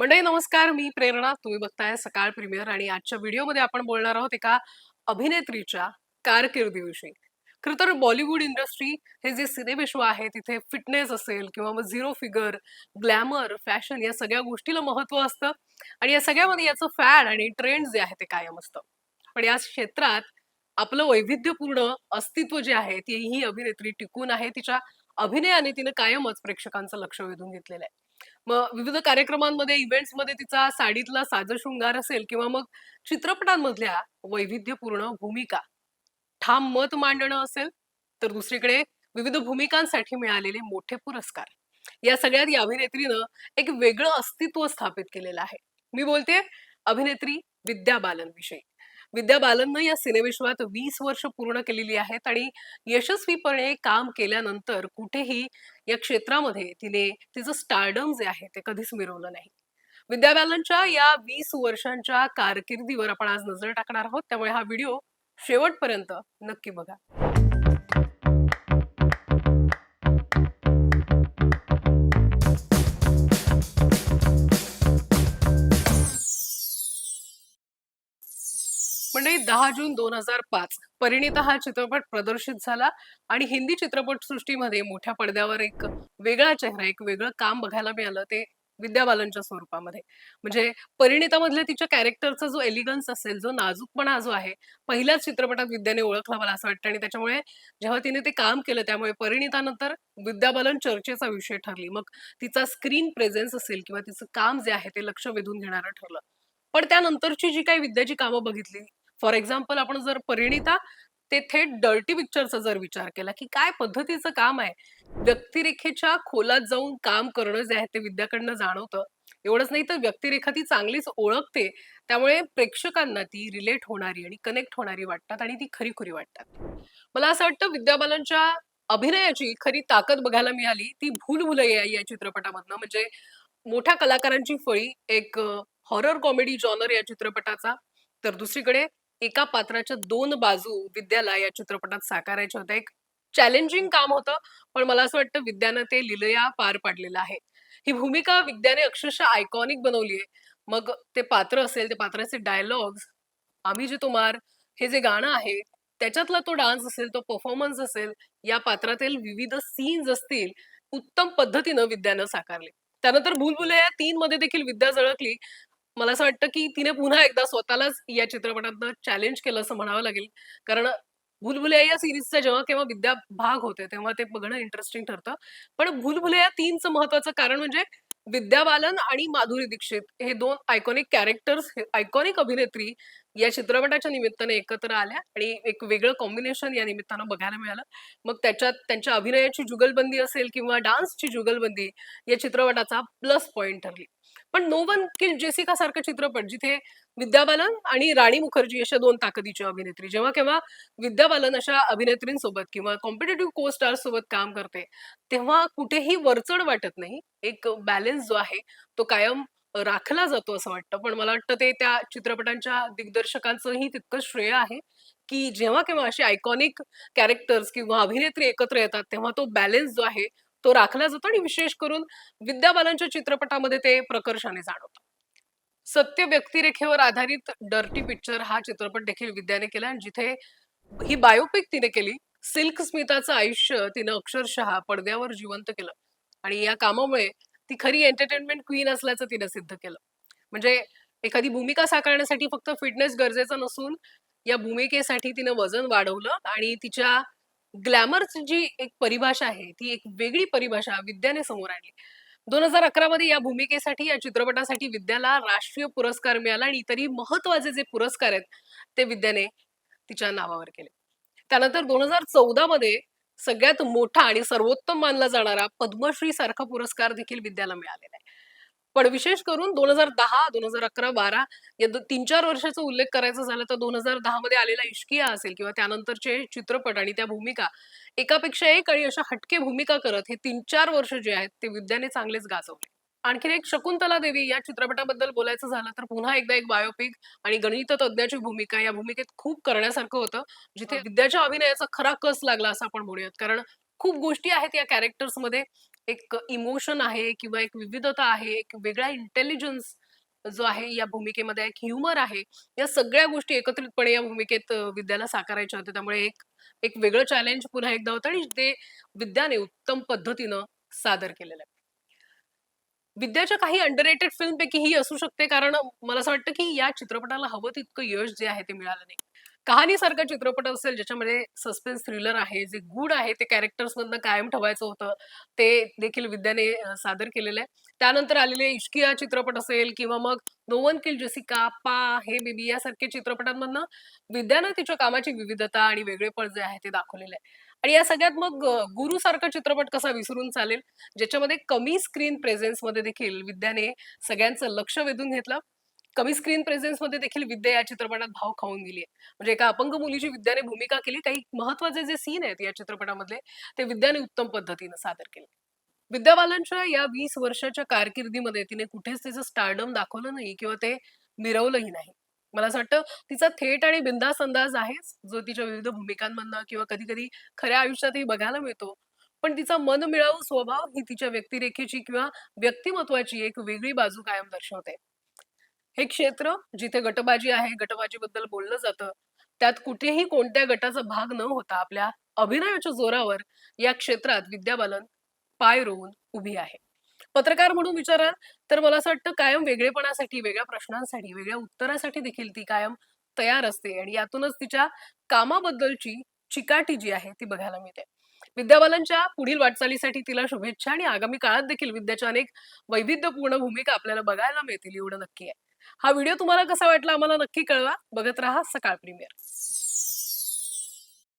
मंडळी नमस्कार. मी प्रेरणा. तुम्ही बघताय सकाळ प्रीमियर आणि आजच्या व्हिडिओमध्ये आपण बोलणार आहोत एका अभिनेत्रीच्या कारकिर्दीविषयी. खरं तर बॉलिवूड इंडस्ट्री हे जे सिनेविश्व आहे तिथे फिटनेस असेल किंवा मग झिरो फिगर ग्लॅमर फॅशन या सगळ्या गोष्टीला महत्त्व असतं आणि या सगळ्यामध्ये याचं फॅड आणि ट्रेंड जे आहे ते कायम असतं. पण या क्षेत्रात आपलं वैविध्यपूर्ण अस्तित्व जे आहे ती ही अभिनेत्री टिकून आहे. तिच्या अभिनयाने तिने कायमच प्रेक्षकांचं लक्ष वेधून घेतलेलं आहे. मग विविध कार्यक्रमांमध्ये इव्हेंट्समध्ये तिचा साडीतला साजशृंगार असेल किंवा मग चित्रपटांमधल्या वैविध्यपूर्ण भूमिका. ठाम मत मांडणं असेल तर दुसरीकडे विविध भूमिकांसाठी मिळालेले मोठे पुरस्कार. या सगळ्यात या अभिनेत्रीनं एक वेगळं अस्तित्व स्थापित केलेलं आहे. मी बोलते अभिनेत्री विद्या बालन विषयी. विद्या बालननं या सिनेविश्वात वीस वर्ष पूर्ण केलेली आहेत आणि यशस्वीपणे काम केल्यानंतर कुठेही या क्षेत्रामध्ये तिने तिचं स्टारडम जे आहे ते कधीच मिरवलं नाही. विद्या बालनच्या या वीस वर्षांच्या कारकिर्दीवर आपण आज नजर टाकणार आहोत. त्यामुळे हा व्हिडिओ शेवटपर्यंत नक्की बघा. म्हणजे दहा जून दोन हजार पाच परिणिता हा चित्रपट प्रदर्शित झाला आणि हिंदी चित्रपट सृष्टीमध्ये मोठ्या पडद्यावर एक वेगळा चेहरा एक वेगळं काम बघायला मिळालं ते विद्या बालनच्या स्वरूपामध्ये. म्हणजे परिणितामधल्या तिच्या कॅरेक्टरचा जो एलिगन्स असेल जो नाजूकपणा जो आहे पहिल्याच चित्रपटात विद्याने ओळखला मला असं वाटतं. आणि त्याच्यामुळे जेव्हा तिने ते काम केलं त्यामुळे परिणितानंतर विद्या बालन चर्चेचा विषय ठरली. मग तिचा स्क्रीन प्रेझेन्स असेल किंवा तिचं काम जे आहे ते लक्ष वेधून घेणारं ठरलं. पण त्यानंतरची जी काही विद्याची कामं बघितली फॉर एक्झाम्पल आपण जर परिणिता ते थेट डर्टी पिक्चरचा जर विचार केला की काय पद्धतीचं काम आहे? व्यक्तिरेखेच्या खोलात जाऊन काम करणं जे आहे ते विद्याकडनं जाणवतं. एवढंच नाही तर व्यक्तिरेखा ती चांगलीच ओळखते. त्यामुळे प्रेक्षकांना ती रिलेट होणारी आणि कनेक्ट होणारी वाटतात आणि ती खरीखुरी वाटतात. मला असं वाटतं विद्याबालनच्या अभिनयाची खरी ताकद बघायला मिळाली ती भूल भुलैया या चित्रपटामधनं. म्हणजे मोठ्या कलाकारांची फळी एक हॉरर कॉमेडी जॉनर या चित्रपटाचा. तर दुसरीकडे एका पात्राच्या दोन बाजू विद्याला या चित्रपटात साकारायच्या होत्या एक चॅलेंजिंग काम होतं पण मला असं वाटतं विद्यानं ते लिलया पार पाडलेलं आहे. ही भूमिका विद्याने अक्षरशः आयकॉनिक बनवली आहे. मग ते पात्र असेल ते पात्राचे डायलॉग्स आम्ही जे तुम्हार हे जे गाणं आहे त्याच्यातला तो डान्स असेल तो परफॉर्मन्स असेल या पात्रातील विविध सीन्स असतील उत्तम पद्धतीनं विद्यानं साकारले. त्यानंतर भूलभुलैया तीन मध्ये देखील विद्या झळकली. मला असं वाटतं की तिने पुन्हा एकदा स्वतःलाच या चित्रपटातनं चॅलेंज केलं असं म्हणावं लागेल. कारण भूलभुलैया या सिरीजचा जेव्हा केव्हा विद्या भाग होते तेव्हा ते बघणं इंटरेस्टिंग ठरतं. पण भूलभुलैया तीनचं महत्वाचं कारण म्हणजे विद्या बालन आणि माधुरी दीक्षित हे दोन आयकॉनिक कॅरेक्टर्स आयकॉनिक अभिनेत्री या चित्रपटाच्या निमित्ताने एकत्र आल्या आणि एक वेगळं कॉम्बिनेशन या निमित्तानं बघायला मिळालं. मग त्याच्यात त्यांच्या अभिनयाची जुगलबंदी असेल किंवा डान्सची जुगलबंदी या चित्रपटाचा प्लस पॉइंट ठरली. पण नो वन किल जेसिका सारखा चित्रपट जिथे विद्या बालन आणि राणी मुखर्जी अशा दोन ताकदीच्या अभिनेत्री जेव्हा केव्हा विद्या बालन अशा अभिनेत्रींसोबत किंवा कॉम्पिटेटिव्ह को स्टार सोबत काम करते तेव्हा कुठेही वरचढ वाटत नाही. एक बॅलन्स जो आहे तो कायम राखला जातो असं वाटतं. पण मला वाटतं ते त्या चित्रपटांच्या दिग्दर्शकांचंही तितकं श्रेय आहे की जेव्हा केव्हा असे आयकॉनिक कॅरेक्टर्स किंवा अभिनेत्री एकत्र येतात तेव्हा तो बॅलन्स जो आहे तो राखला जातो आणि विशेष करून विद्या बालनच्या चित्रपटामध्ये ते प्रकर्षाने जाणवतं. सत्य व्यक्तिरेखेवर आधारित डर्टी पिक्चर हा चित्रपट देखील विद्याने केला आणि जिथे ही बायोपिक तिने केली सिल्क स्मिताचं आयुष्य तिनं अक्षरशः पडद्यावर जिवंत केलं आणि या कामामुळे ती खरी एंटरटेनमेंट क्वीन असल्याचं तिनं सिद्ध केलं. म्हणजे एखादी भूमिका साकारण्यासाठी फक्त फिटनेस गरजेचा नसून या भूमिकेसाठी तिनं वजन वाढवलं आणि तिच्या ग्लॅमरची जी एक परिभाषा आहे ती एक वेगळी परिभाषा विद्याने समोर आणली. दोन हजार अकरा मध्ये या भूमिकेसाठी या चित्रपटासाठी विद्याला राष्ट्रीय पुरस्कार मिळाला आणि इतरही महत्त्वाचे जे पुरस्कार आहेत ते विद्याने तिच्या नावावर केले. त्यानंतर दोन हजार चौदा मध्ये सगळ्यात मोठा आणि सर्वोत्तम मानला जाणारा पद्मश्री सारखा पुरस्कार देखील विद्याला मिळालेला आहे. पण विशेष करून दोन हजार दहा दोन हजार अकरा बारा या तीन चार वर्षाचा उल्लेख करायचा झाला तर दोन हजार दहा मध्ये आलेला इश्किया असेल किंवा त्यानंतरचे चित्रपट आणि त्या भूमिका एकापेक्षा एक आणि अशा हटके भूमिका करत हे तीन चार वर्ष जे आहेत ते विद्याने चांगलेच गाजवले. आणखीन एक शकुंतला देवी या चित्रपटाबद्दल बोलायचं झालं तर पुन्हा एकदा एक बायोपिक आणि गणित तज्ज्ञाची भूमिका या भूमिकेत खूप करण्यासारखं होतं जिथे विद्याच्या अभिनयाचा खरा कस लागला असं आपण म्हणूयात कारण खूप गोष्टी आहेत या कॅरेक्टर्समध्ये एक इमोशन आहे किंवा एक विविधता आहे, एक वेगळा इंटेलिजन्स जो आहे या भूमिकेमध्ये एक ह्युमर आहे. या सगळ्या गोष्टी एकत्रितपणे या भूमिकेत विद्याला साकारायच्या होत्या. त्यामुळे एक एक वेगळं चॅलेंज पुन्हा एकदा होतं आणि ते विद्याने उत्तम पद्धतीनं सादर केलेलं आहे. विद्याच्या काही अंडररेटेड फिल्मपैकी ही असू शकते कारण मला असं वाटतं की या चित्रपटाला हवं तितकं यश जे आहे ते मिळालं नाही. कहाणीसारखा चित्रपट असेल ज्याच्यामध्ये सस्पेन्स थ्रिलर आहे, जे गुड आहे ते कॅरेक्टर्समधनं कायम ठेवायचं होतं. ते देखील विद्याने सादर केलेलं आहे. त्यानंतर आलेले इश्किया चित्रपट असेल किंवा मग नोवन किल जेसिका, पा, हे बेबी यासारख्या चित्रपटांमधनं विद्यानं तिच्या कामाची विविधता आणि वेगळेपण जे आहे ते दाखवलेलं आहे. आणि या सगळ्यात मग गुरुसारखा चित्रपट कसा विसरून चालेल, ज्याच्यामध्ये कमी स्क्रीन प्रेझेन्समध्ये देखील विद्याने सगळ्यांचं लक्ष वेधून घेतलं. कमी स्क्रीन प्रेझेन्समध्ये देखील विद्या या चित्रपटात भाव खाऊन गेली आहे. म्हणजे एका अपंग मुलीची विद्याने भूमिका केली. काही महत्त्वाचे जे सीन आहेत या चित्रपटामधले, ते विद्याने उत्तम पद्धतीनं सादर केले. विद्या बालनच्या या वीस वर्षाच्या कारकिर्दीमध्ये तिने कुठेच तिचं स्टारडम दाखवलं नाही किंवा ते मिरवलंही नाही. मला असं वाटतं तिचा थेट आणि बिंदास अंदाज आहेच, जो तिच्या विविध भूमिकांमधनं किंवा कधी-कधी खऱ्या आयुष्यातही बघायला मिळतो. पण तिचा मन मिळावू स्वभाव ही तिच्या व्यक्तिरेखेची किंवा व्यक्तिमत्वाची एक वेगळी बाजू कायम दर्शवते. हे क्षेत्र जिथे गटबाजी आहे, गटबाजीबद्दल बोललं जातं, त्यात कुठेही कोणत्या गटाचा भाग न होता आपल्या अभिनयाच्या जोरावर या क्षेत्रात विद्या बालन पाय रोवून उभी आहे. पत्रकार म्हणून विचाराल तर मला असं वाटतं कायम वेगळेपणासाठी, वेगळ्या प्रश्नांसाठी, वेगळ्या उत्तरासाठी देखील ती कायम तयार असते आणि यातूनच तिच्या कामाबद्दलची चिकाटी जी आहे ती बघायला मिळते. विद्या बालनच्या पुढील वाटचालीसाठी तिला शुभेच्छा आणि आगामी काळात देखील विद्याच्या अनेक वैविध्यपूर्ण भूमिका आपल्याला बघायला मिळतील एवढं नक्की आहे. हा व्हिडिओ तुम्हाला कसा वाटला आम्हाला नक्की कळवा. बघत राहा सकाळ प्रीमियर.